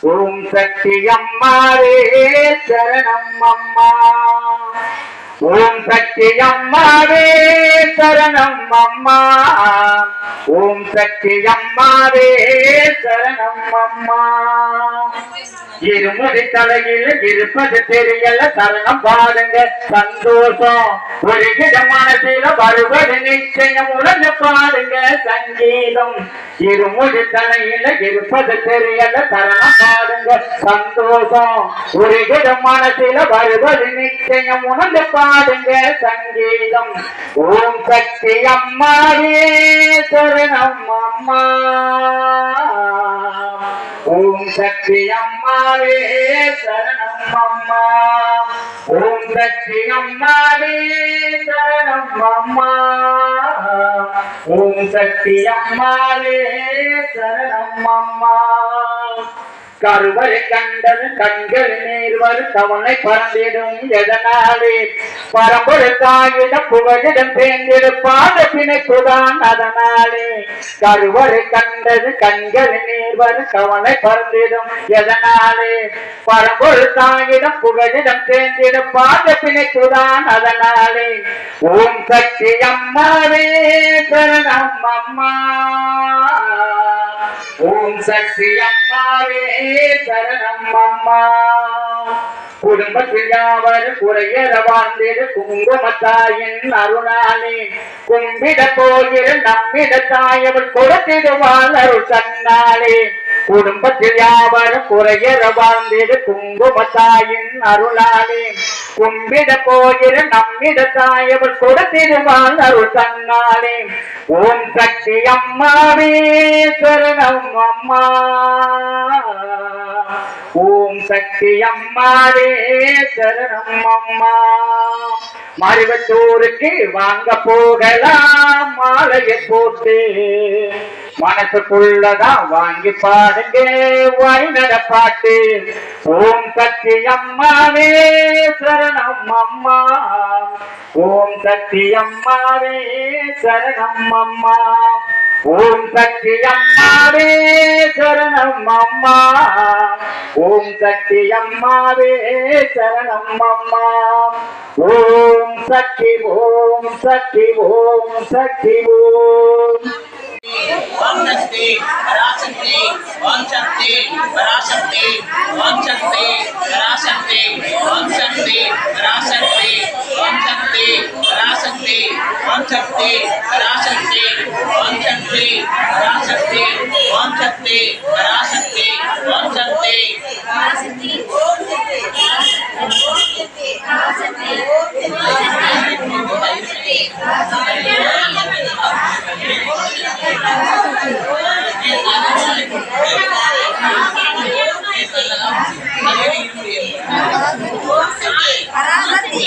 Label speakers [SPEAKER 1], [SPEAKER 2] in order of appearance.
[SPEAKER 1] ஓம் சக்தி அம்மாவே சரணம் அம்மா. ஓம் சக்தி அம்மாவே சரணம் அம்மா. ஓம் சக்தி அம்மாவே சரணம் அம்மா. இருமுடி தலையில் இருப்பது தெரியல தருணம் பாருங்க சந்தோஷம். ஒரு மனசில வருவது நிச்சயம். உடனே பாருங்க சங்கீதம். இருமுடி தலையில இருப்பது தெரியல தருணம் பாருங்க சந்தோஷம். ஒரு மனசில வருவது நிச்சயம். உணர்ந்து பாருங்க சங்கீதம். ஓம் சக்தி அம்மாவே சரணம் அம்மா. ஓம் சக்தி அம்மாவே சரணம் அம்மா. ஓம் சக்தி அம்மாவே சரணம் அம்மா. ஓம் சக்தி அம்மாவே சரணம் அம்மா. கருவறை கண்டது கண்கள் நீர்வர் கவலை பறந்திடும் எதனாலே? பரம்பொரு தாயிடம் புகழிடம் சேர்ந்திடு பிணைப்புதான் அதனாலே. கருவறை கண்டது கண்கள் நீர்வர் கவலை பறந்திடும் எதனாலே? பரம்பொரு தாயிடம் புகழிடம் சேர்ந்திடு பிணைப்புதான் அதனாலே. ஓம் சக்தி அம்மாவே சரணம் அம்மா. சக்தி அம்மாவே சரணம் அம்மா. குடும்பத்தில் யாவர் குறையற வாழ்ந்திடு குங்குமத்தாயின் அருளாலே. கும்பிட போகிற நம்மிட தாயவள் கொடுத்திடுவாள் அருள் தன்னாலே. குடும்பத்தில் யாவர் குறையற வாழ்ந்திடு குங்குமத்தாயின் அருளாலே. கும்பிட போகிற நம்மிட தாயவர் கொடுத்திடுவாள் அருள் தன்னாலே. ஓம் சக்தி அம்மாவே சரணம் அம்மா. ஓம் சக்தி அம்மாவே சரணம் அம்மா. மருவத்தூருக்கு வாங்க போகலாம் மாலையை போட்டு. மனசுக்குள்ளதா வாங்கி பாடுங்க வைநட பாட்டு ஓம் சக்தி அம்மாவே சரணம் அம்மா. ஓம் சக்தி அம்மாவே சரணம் அம்மா. ஓம் சக்தி அம்மாவே சரணம் அம்மா. ஓம் சக்தி அம்மாவே சரணம் அம்மா. ஓம் சக்தி ஓம் சக்தி ஓம் சக்தி ஓம்.
[SPEAKER 2] ओम नस्ते पराशक्ति ओम शक्ति पराशक्ति ओम शक्ति பராசக்தி